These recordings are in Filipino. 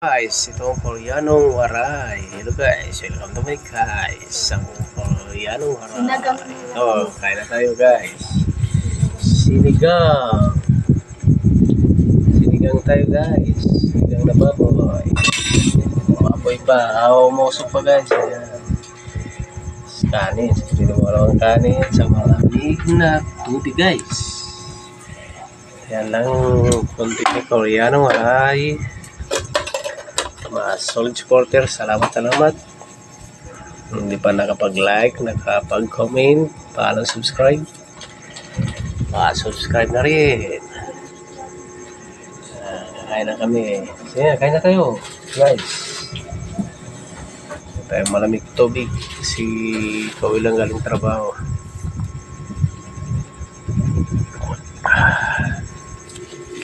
Guys, ito ang Koreanong waray. Hello guys, welcome to my guys. Ang Koreanong waray. Ito, kain na tayo guys. Sinigang. Sinigang tayo guys. Sinigang na baboy. Baboy pa. Aw, musok pa guys. Ayan. Kanin. Pinuwala ang kanin sa malamig na tubig guys. Yan lang konti ni Koreanong waray mga solid supporter, salamat salamat. Hindi pa nakapag-like, nakapag-comment, paalam subscribe. Pa-subscribe na rin. Ah, kain na kami. Sige, kain na tayo. Guys. Tayo malamig tubig kasi ikaw lang galing trabaho.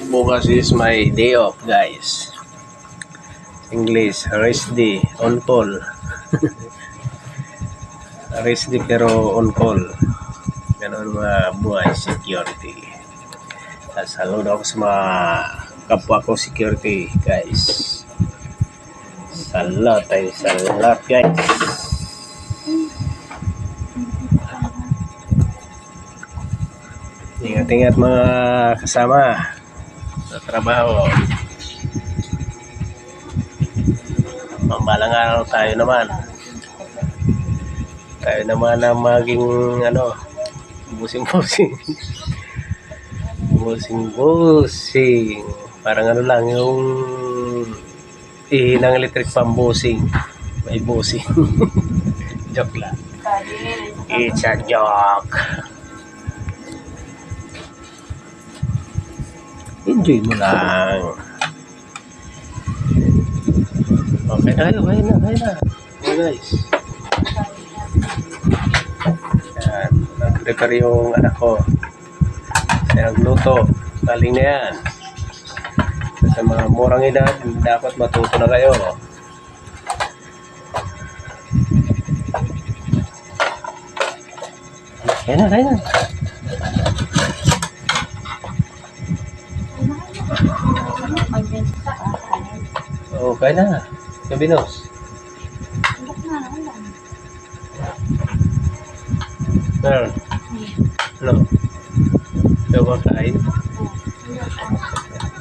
Bukas is my day off, guys. English, rest day, on call. rest day pero on call. Ganon mga buhay security. Sasalud ako sa mga kapwa ko security, guys. Salat tayo, salat, guys. Ingat-ingat mga kasama sa trabaho. Mambalang araw tayo naman. Tayo naman ang maging ano, busing-busing. Busing-busing. Parang ano lang yung ihinang electric pambusing. May busing. joke lang. It's a joke. Enjoy mo lang. Okay na kayo, kayo na, kayo na. Okay guys. Yan, nag-prepare yung anak ko. Siya nagluto. Galing na yan. Sa mga murang edad, dapat matuto na kayo. Kaya na, kaya na. Oo, kaya na. Kabinos. Meron. Ano? Ikaw ba kain?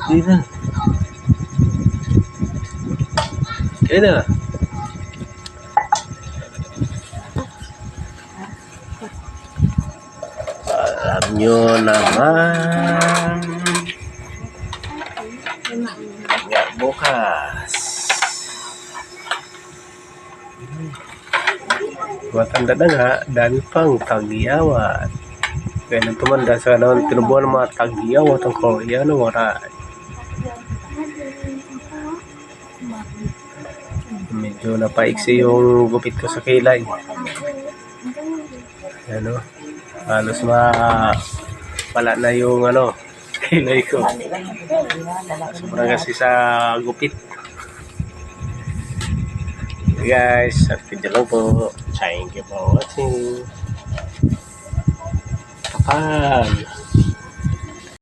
Hindi na. Kaya na. Alam nyo naman. Nga bukas. Matanda na nga, dami pang tagyawat. Kaya nang tumanda sa naman tinubuan ng mga tagyawat ang Koreano wala. Medyo napaiksi yung gupit ko sa kilay. Ano? Halos ma pala na yung ano, kilay ko. Sobrang kasi sa gupit. Guys, lang po. Thank you for watching. Kapal.